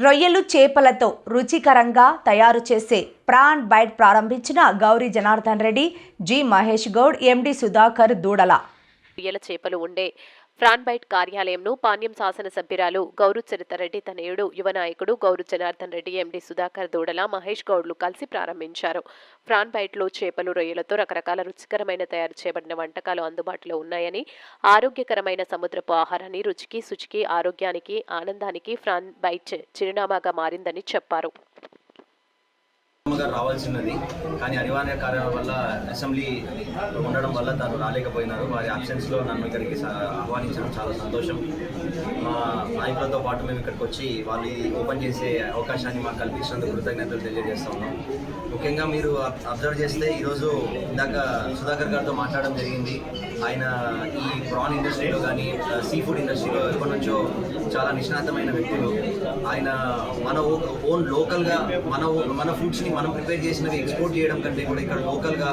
రొయ్యలు చేపలతో రుచికరంగా తయారు చేసే ప్రాన్ బైట్ ప్రారంభించిన గౌరీ జనార్దన్ రెడ్డి జి మహేష్ గౌడ్ ఎండి సుధాకర్ దూడల. రొయ్యల చేపలు ఉండే ఫ్రాన్ బైట్ కార్యాలయంను పాణ్యం శాసనసభ్యురాలు గౌరు చరితారెడ్డి తనయుడు యువ నాయకుడు గౌరు జనార్దన్ రెడ్డి ఎండి సుధాకర్ దూడల మహేష్ గౌడ్లు కలిసి ప్రారంభించారు. ఫ్రాన్ బైట్లో చేపలు రొయ్యలతో రకరకాల రుచికరమైన తయారు చేయబడిన వంటకాలు అందుబాటులో ఉన్నాయని ఆరోగ్యకరమైన సముద్రపు ఆహారాన్ని రుచికి శుచికి ఆరోగ్యానికి ఆనందానికి ఫ్రాన్ బైట్ చిరునామాగా మారిందని చెప్పారు. గారు రావాల్సినది. కానీ అనివార్య కారణాల వల్ల అసెంబ్లీ ఉండడం వల్ల తను రాలేకపోయినారు. వారి అబ్సెన్స్లో నన్ను ఇక్కడికి ఆహ్వానించడం చాలా సంతోషం. మా నాయకులతో పాటు మేము ఇక్కడికి వచ్చి వాళ్ళు ఓపెన్ చేసే అవకాశాన్ని మాకు కల్పించినందుకు కృతజ్ఞతలు తెలియజేస్తా ఉన్నాం. ముఖ్యంగా మీరు అబ్జర్వ్ చేస్తే ఈరోజు ఇందాక సుధాకర్ గారితో మాట్లాడడం జరిగింది. ఆయన ఈ ప్రాన్ ఇండస్ట్రీలో కానీ సీ ఫుడ్ ఇండస్ట్రీలో ఎప్పటి నుంచో చాలా నిష్ణాతమైన వ్యక్తులు. ఆయన మన ఓన్ లోకల్గా మన ఓ- మన ఫుడ్స్ని మనం ప్రిపేర్ చేసినవి ఎక్స్పోర్ట్ చేయడం కంటే కూడా ఇక్కడ లోకల్గా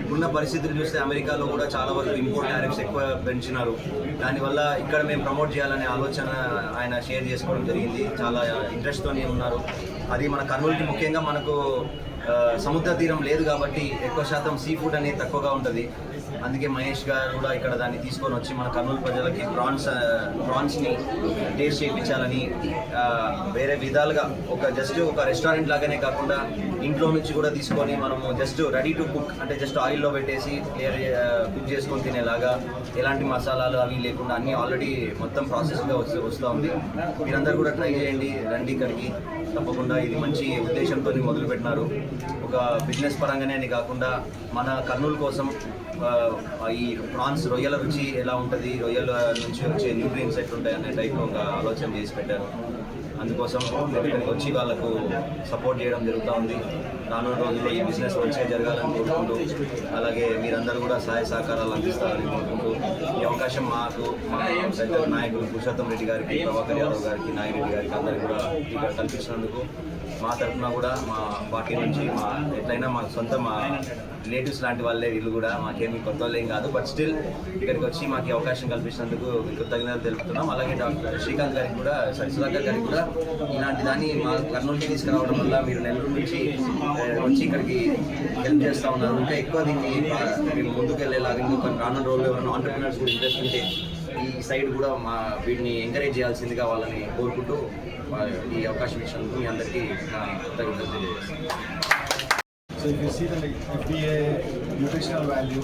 ఇప్పుడున్న పరిస్థితులు చూస్తే అమెరికాలో కూడా చాలా వరకు ఇంపోర్ట్ టారిఫ్స్ ఎక్కువ పెంచినారు. దానివల్ల ఇక్కడ మేము ప్రమోట్ చేయాలనే ఆలోచన ఆయన షేర్ చేసుకోవడం జరిగింది. చాలా ఇంట్రెస్ట్తోనే ఉన్నారు. అది మన కర్నూలుకి ముఖ్యంగా మనకు సముద్ర తీరం లేదు కాబట్టి ఎక్కువ శాతం సీ ఫుడ్ అనేది తక్కువగా ఉంటుంది. అందుకే మహేష్ గారు కూడా ఇక్కడ దాన్ని తీసుకొని వచ్చి మన కర్నూలు ప్రజలకి ప్రాన్స్ ప్రాన్స్ని టేస్ట్ చేయించాలని వేరే విధాలుగా ఒక జస్ట్ ఒక రెస్టారెంట్ లాగానే కాకుండా ఇంట్లో నుంచి కూడా తీసుకొని మనము జస్ట్ రెడీ టు కుక్ అంటే జస్ట్ ఆయిల్లో పెట్టేసి కుక్ చేసుకొని తినేలాగా ఎలాంటి మసాలాలు అవి లేకుండా అన్నీ ఆల్రెడీ మొత్తం ప్రాసెస్గా వస్తూ వస్తూ ఉంది. మీరందరూ కూడా ట్రై చేయండి రండి ఇక్కడికి. తప్పకుండా ఇది మంచి ఉద్దేశంతో మొదలుపెట్టినారు. ఒక బిజినెస్ పరంగానే అని కాకుండా మన కర్నూలు కోసం ఈ ప్రాన్స్ రొయ్యల రుచి ఎలా ఉంటుంది? రొయ్యల నుంచి వచ్చే న్యూట్రియన్స్ ఎట్లుంటాయి అనే టైప్ ఒక ఆలోచన చేసి పెట్టారు. అందుకోసం ఇక్కడికి వచ్చి వాళ్ళకు సపోర్ట్ చేయడం జరుగుతూ ఉంది. రానున్న రోజుల్లో ఈ బిజినెస్ మంచిగా జరగాలని కోరుకుంటూ అలాగే మీరందరూ కూడా సహాయ సహకారాలు అందిస్తారని కోరుకుంటూ ఈ అవకాశం మాకు మా పెద్ద నాయకులు పురుషోత్తం రెడ్డి గారికి ప్రభాకర్ యాదవ్ గారికి నాగిరెడ్డి గారికి అందరికీ కూడా ఇక్కడ కల్పించినందుకు మా తరఫున కూడా మా పార్టీ నుంచి మా ఎట్లయినా మా సొంత మా రిలేటివ్స్ లాంటి వాళ్ళే వీళ్ళు కూడా మాకేమి కొత్త వాళ్ళేం కాదు. బట్ స్టిల్ ఇక్కడికి వచ్చి మాకు అవకాశం కల్పించినందుకు కృతజ్ఞతలు తెలుపుతున్నాం. అలాగే డాక్టర్ శ్రీకాంత్ గారికి కూడా సారీ సుధాకర్ గారికి కూడా ఇలాంటి దాన్ని మా కర్నూలుకి తీసుకురావడం వల్ల మీరు నెల్లూరు నుంచి వచ్చి ఇక్కడికి హెల్ప్ చేస్తూ ఉన్నారు. ఇంకా ఎక్కువ దీన్ని మేము ముందుకు వెళ్ళేలాగా ఇంకా రానున్న రోజుల్లో ఎవరైనా ఆంటర్ప్రినర్స్ కూడా ఇంట్రెస్ట్ ఉంటే ఈ సైడ్ కూడా మా వీటిని ఎంకరేజ్ చేయాల్సిందిగా వాళ్ళని కోరుకుంటూ ఈ అవకాశం ఇచ్చినందుకు మీ అందరికీ నా కృతజ్ఞతలు తెలియజేస్తాను So if you see the like, FDA nutritional value,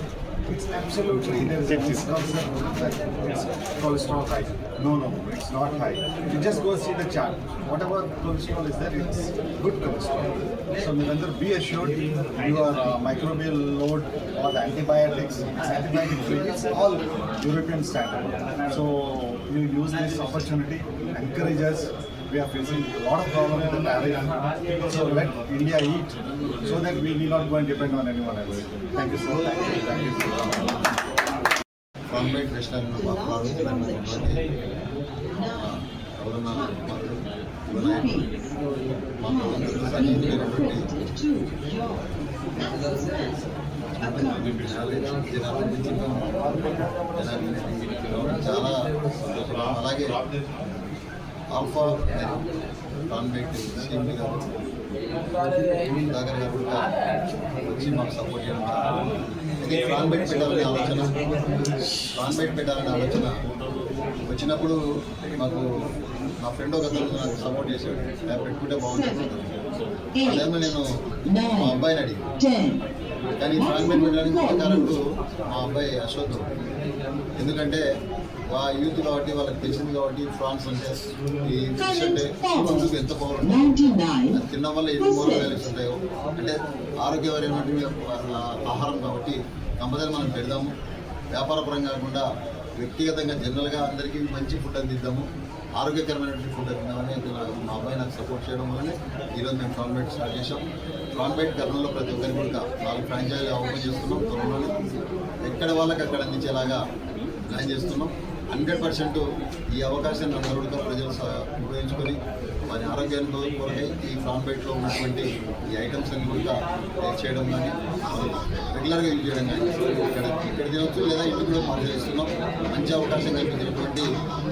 it's absolutely there is a misconception that it's cholesterol high. No, no, it's not high. You just go see the chart. Whatever cholesterol is there, it's good cholesterol. So Nirendra, be assured your uh, microbial load or the antibiotics, it's antibiotic free. It's all European standard. So you use this opportunity, encourage us We are facing a lot of problems with the tariff. So let India eat so that we need not go and depend on anyone else. Thank you so much. Thank you so much. Convent restaurant మా ప్రారంభించినటువంటి ఎవరన్నా మాకు వినాయకుడు మాకు అందరికీ సన్నిహితులైనటువంటి చాలా సంతోషం. అలాగే ఆల్ఫా కాన్వెంట్ సీఎం గారు దాగర్ గారు కూడా వచ్చి మాకు సపోర్ట్ చేయడం ఇది కాన్వెంట్ పెట్టాలనే ఆలోచన. కాన్వెంట్ పెట్టాలనే ఆలోచన. వచ్చినప్పుడు మాకు మా ఫ్రెండ్ ఒక నాకు సపోర్ట్ చేశాడు. "ఆ, పెట్టుకుంటే బాగుంటుంది. ఆ టైంలో నేను మా అబ్బాయిని అడిగి కానీ కాన్వెంట్ పెట్టడానికి మా అబ్బాయి అశోక్. ఎందుకంటే ఆ యూత్ కాబట్టి వాళ్ళకి తెలిసింది కాబట్టి ఫ్రాన్స్ అంటే ఈ ఫిష్ అంటే ముందుకు ఎంత పవర్ ఉంటుంది. తినడం వల్ల ఎన్ని మోర్ వాల్యూస్ ఉంటాయో. అంటే ఆరోగ్యకరమైనటువంటి ఆహారం కాబట్టి కంపల్సరీ మనం పెడదాము. వ్యాపార పరంగా కాకుండా వ్యక్తిగతంగా జనరల్గా అందరికీ మంచి ఫుడ్ అందిద్దాము. ఆరోగ్యకరమైనటువంటి ఫుడ్ అందిద్దామని నాకు మా అబ్బాయి నాకు సపోర్ట్ చేయడం వల్లనే ఈరోజు మేము ఫ్రాన్బైట్ స్టార్ట్ చేసాం ఫ్రాన్బైట్ కర్నూలులో ప్రతి ఒక్కరికి కూడా నాలుగు ఫ్రాంచైజీ ఓపెన్ చేస్తున్నాం త్వరలోనే. ఎక్కడ వాళ్ళకి అక్కడ అందించేలాగా ప్లాన్ చేస్తున్నాం. హండ్రెడ్ పర్సెంట్ ఈ అవకాశాన్ని అందరూ ప్రజలు ఉపయోగించుకొని. వారి ఆరోగ్యాన్ని కొరకై ఈ ఫామ్ బైట్లో ఉన్నటువంటి ఈ ఐటమ్స్ అన్ని కూడా టేస్ట్ చేయడం కానీ రెగ్యులర్గా యూజ్ చేయడం కానీ ఇక్కడ ఇక్కడ తినవచ్చు లేదా ఇల్లు కూడా మనం చేస్తున్నాం. మంచి అవకాశం కల్పించినటువంటి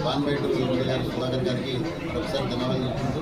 ఫామ్ బైట్ గారి సుధాకర్ గారికి ఒకసారి ధన్యవాదాలు చెప్తుంటూ